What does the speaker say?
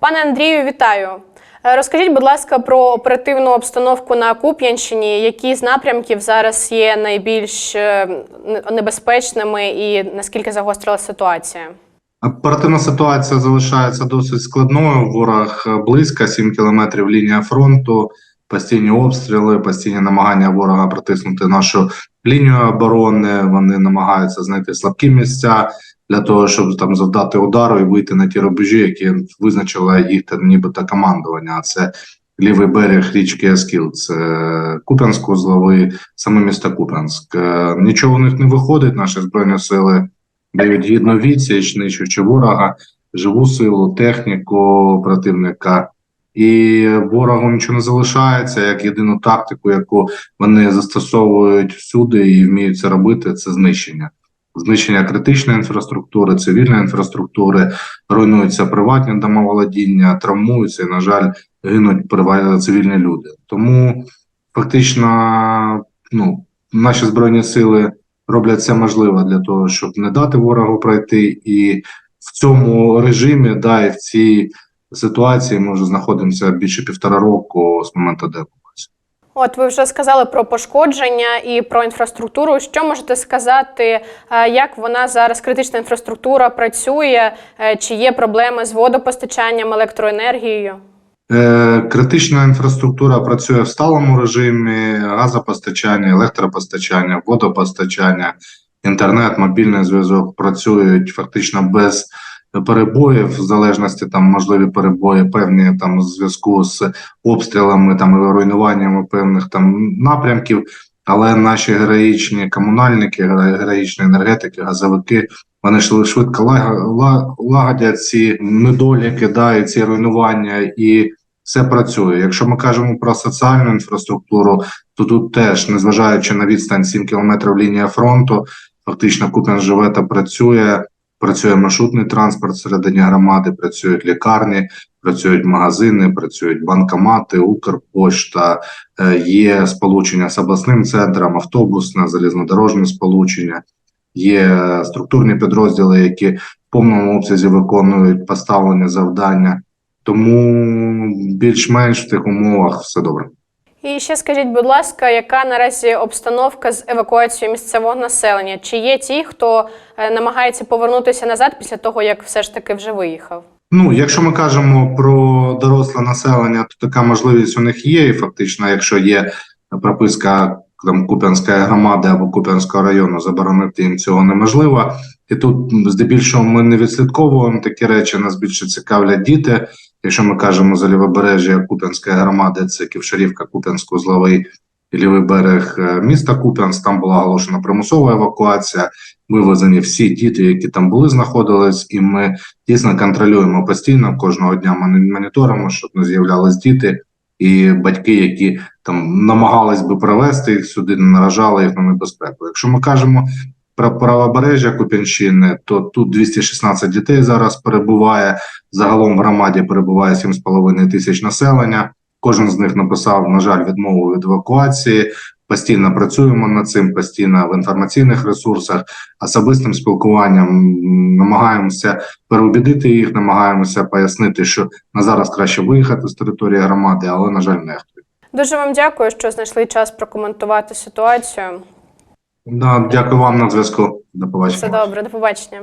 Пане Андрію, вітаю. Е, Розкажіть, будь ласка, про оперативну обстановку на Куп'янщині. Які з напрямків зараз є найбільш е, небезпечними і наскільки загострилася ситуація? Оперативна ситуація залишається досить складною. Ворог е, близько 7 кілометрів лінія фронту, постійні обстріли, постійні намагання ворога протиснути нашу лінію оборони. Вони намагаються знайти слабкі місця для того, щоб там завдати удару і вийти на ті рубежі, які визначила їх та нібито командування. Це лівий берег річки Аскіл, це Куп'янськ, узловий, саме місто Куп'янськ. Е, Нічого у них не виходить. Наші збройні сили дають гідну відсіч, нищучи ворога, живу силу, техніку противника. І ворогу нічого не залишається як єдину тактику, яку вони застосовують всюди і вміють це робити, це знищення. Знищення критичної інфраструктури, цивільної інфраструктури, руйнуються приватні домоволодіння, травмуються і, на жаль, гинуть цивільні люди. Тому фактично, ну, наші збройні сили роблять все можливе для того, щоб не дати ворогу пройти. І в цьому режимі, да, і в цій ситуації ми вже знаходимося більше півтора року з моменту деокупації. От ви вже сказали про пошкодження і про інфраструктуру. Що можете сказати, е, як вона зараз критична інфраструктура працює? Е, Чи є проблеми з водопостачанням, електроенергією? Е, критична інфраструктура працює в сталому режимі: газопостачання, електропостачання, водопостачання, інтернет, мобільний зв'язок працюють фактично без перебоїв, в залежності там можливі перебої, певні там зв'язку з обстрілами там і руйнуваннями певних там напрямків. Але наші героїчні комунальники, героїчні енергетики, газовики, вони швидко лагодять ці недоліки, да, і ці руйнування, і все працює. Якщо ми кажемо про соціальну інфраструктуру, то тут теж, незважаючи на відстань 7 кілометрів лінія фронту, фактично Куп'ян живе та працює. Працює маршрутний транспорт всередині громади, працюють лікарні, працюють магазини, працюють банкомати, Укрпошта, е, є сполучення з обласним центром, автобусне, залізнодорожне сполучення, є структурні підрозділи, які в повному обсязі виконують поставлені завдання. Тому більш-менш в тих умовах все добре. І ще скажіть, будь ласка, яка наразі обстановка з евакуацією місцевого населення? Чи є ті, хто е, намагається повернутися назад після того, як все ж таки вже виїхав? Ну, якщо ми кажемо про доросле населення, то така можливість у них є. І фактично, якщо є прописка там Куп'янської громади або Куп'янського району, заборонити їм цього неможливо. І тут здебільшого ми не відслідковуємо такі речі. Нас більше цікавлять діти. Якщо ми кажемо за лівобережжя Куп'янської громади, це Ківшарівка, Куп'янськ, Узловий і лівий берег е, міста Куп'янськ. Там була оголошена примусова евакуація. Вивезені всі діти, які там були, знаходились, і ми дійсно контролюємо постійно кожного дня. Моніторимо, щоб не з'являлись діти і батьки, які там намагались би привезти їх сюди, не наражали їх на небезпеку. Якщо ми кажемо правобережжя Куп'янщини, то тут 216 дітей зараз перебуває. Загалом в громаді перебуває 7,5 тисяч населення. Кожен з них написав, на жаль, відмову від евакуації. Постійно працюємо над цим, постійно в інформаційних ресурсах, особистим спілкуванням намагаємося переубідити їх, намагаємося пояснити, що на зараз краще виїхати з території громади, але на жаль, нехтують. Дуже вам дякую, що знайшли час прокоментувати ситуацію. Да, дякую вам на зв'язку. До побачення. Все добре, до побачення.